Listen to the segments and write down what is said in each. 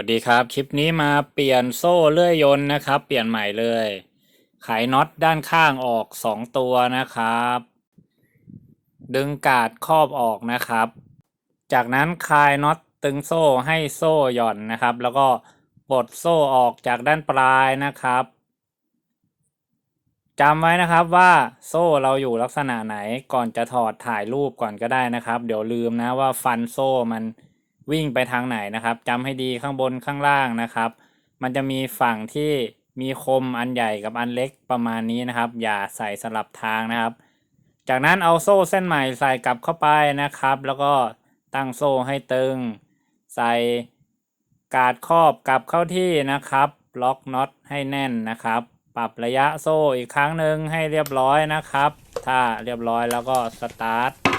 วัสดีครับ คลิปนี้มาเปลี่ยนโซ่เลื่อยยนต์นะครับ เปลี่ยนใหม่เลยไขน็อตด้านข้างออกสองตัวนะครับ ดึงกาดครอบออกนะครับ จากนั้นคลายน็อตตึงโซ่ให้โซ่หย่อนนะครับ แล้วก็ปลดโซ่ออกจากด้านปลายนะครับจำไว้นะครับว่าโซ่เราอยู่ลักษณะไหนก่อนจะถอดถ่ายรูปก่อนก็ได้นะครับ เดี๋ยวลืมนะว่าฟันโซ่มัน วิ่งไปทางไหนนะครับจำให้ดีข้างบนข้างล่างนะครับ มันจะมีฝั่งที่มีคมอันใหญ่กับอันเล็กประมาณนี้นะครับ อย่าใส่สลับทางนะครับ จากนั้นเอาโซ่เส้นใหม่ใส่กลับเข้าไปนะครับ แล้วก็ตั้งโซ่ให้ตึง ใส่กาดครอบกลับเข้าที่นะครับ ล็อกน็อตให้แน่นนะครับ ปรับระยะโซ่อีกครั้งหนึ่งให้เรียบร้อยนะครับ ถ้าเรียบร้อยแล้วก็สตาร์ท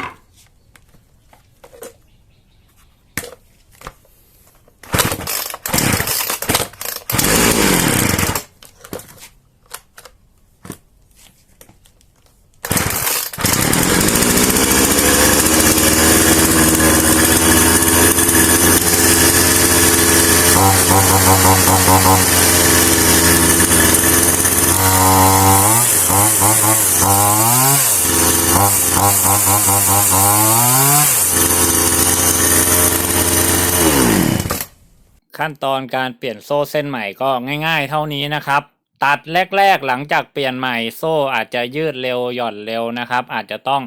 ขั้นตอนการเปลี่ยนโซ่เส้นใหม่ก็ง่ายๆ เท่านี้นะครับ ตัดแรกๆหลังจากเปลี่ยนใหม่โซ่อาจจะยืดเร็วหย่อนเร็วนะครับ อาจจะต้อง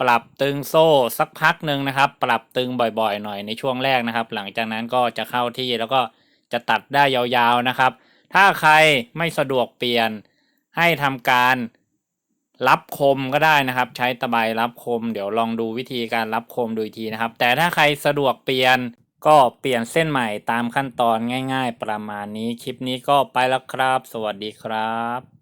ปรับตึงโซ่สักพักหนึ่งนะครับ ปรับตึงบ่อยๆ หน่อยในช่วงแรกนะครับ หลังจากนั้นก็จะเข้าที่แล้วก็จะตัดได้ยาวๆนะครับ ถ้าใครไม่สะดวกเปลี่ยนให้ทำการรับคมก็ได้นะครับ ใช้ตะไบรับคม เดี๋ยวลองดูวิธีการรับคมดูอีกทีนะครับ แต่ถ้าใครสะดวกเปลี่ยน ก็เปลี่ยนเส้นใหม่ตามขั้นตอนง่าย ๆ ประมาณนี้คลิปนี้ก็ไปแล้วครับ สวัสดีครับ